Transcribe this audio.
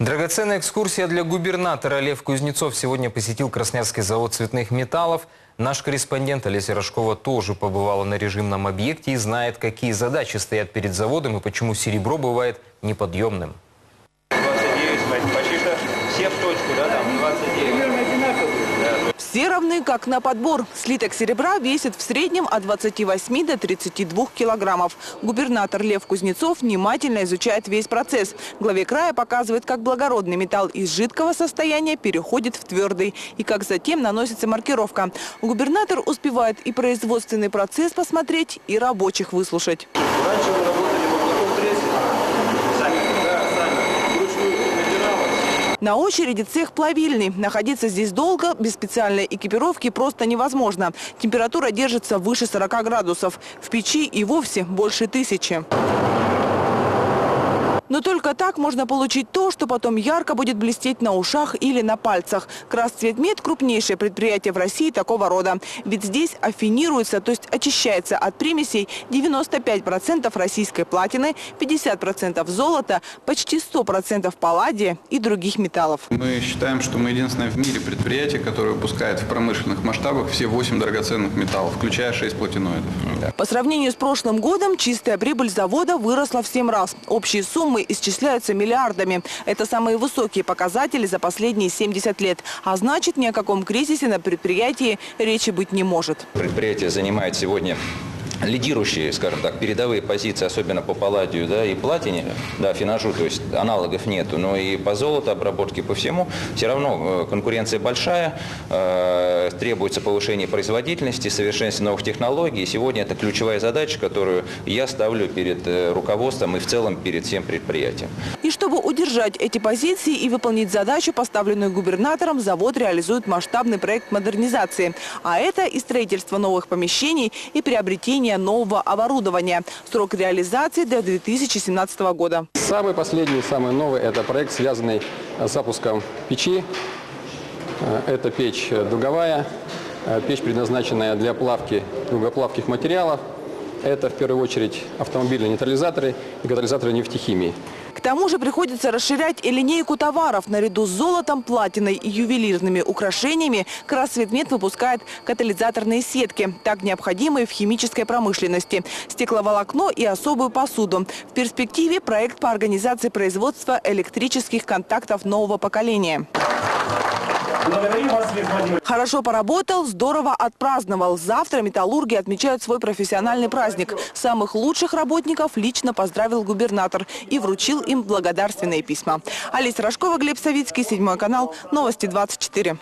Драгоценная экскурсия для губернатора Лев Кузнецов сегодня посетил Красноярский завод цветных металлов. Наш корреспондент Олеся Рожкова тоже побывала на режимном объекте и знает, какие задачи стоят перед заводом и почему серебро бывает неподъемным. Все в точку, да, там 29. Все равны, как на подбор. Слиток серебра весит в среднем от 28 до 32 килограммов. Губернатор Лев Кузнецов внимательно изучает весь процесс. Главе края показывает, как благородный металл из жидкого состояния переходит в твердый и как затем наносится маркировка. Губернатор успевает и производственный процесс посмотреть, и рабочих выслушать. На очереди цех плавильный. Находиться здесь долго, без специальной экипировки просто невозможно. Температура держится выше 40 градусов. В печи и вовсе больше тысячи. Но только так можно получить то, что потом ярко будет блестеть на ушах или на пальцах. Красцветмет – крупнейшее предприятие в России такого рода. Ведь здесь аффинируется, то есть очищается от примесей 95% российской платины, 50% золота, почти 100% палладия и других металлов. Мы считаем, что мы единственное в мире предприятие, которое выпускает в промышленных масштабах все 8 драгоценных металлов, включая 6 платиноидов. По сравнению с прошлым годом чистая прибыль завода выросла в 7 раз. Общие суммы исчисляются миллиардами. Это самые высокие показатели за последние 70 лет. А значит, ни о каком кризисе на предприятии речи быть не может. Предприятие занимает сегодня лидирующие, скажем так, передовые позиции, особенно по палладию да, и платине, да, финажу, то есть аналогов нету, но и по золоту, обработке, по всему, все равно э, конкуренция большая, э, требуется повышение производительности, совершенствование новых технологий. Сегодня это ключевая задача, которую я ставлю перед э, руководством и в целом перед всем предприятием. И чтобы удержать эти позиции и выполнить задачу, поставленную губернатором, завод реализует масштабный проект модернизации. А это и строительство новых помещений, и приобретение нового оборудования. Срок реализации до 2017 года. Самый последний, самый новый – это проект, связанный с запуском печи. Э, Это печь э, дуговая, э, печь, предназначенная для плавки дугоплавких материалов. Это, в первую очередь, автомобильные нейтрализаторы и катализаторы нефтехимии. К тому же приходится расширять и линейку товаров. Наряду с золотом, платиной и ювелирными украшениями Красцветмет выпускает катализаторные сетки, так необходимые в химической промышленности, стекловолокно и особую посуду. В перспективе проект по организации производства электрических контактов нового поколения. Хорошо поработал, здорово отпраздновал. Завтра металлурги отмечают свой профессиональный праздник. Самых лучших работников лично поздравил губернатор и вручил им благодарственные письма. Олеся Рожкова, Глеб Савицкий, Седьмой канал, Новости 24.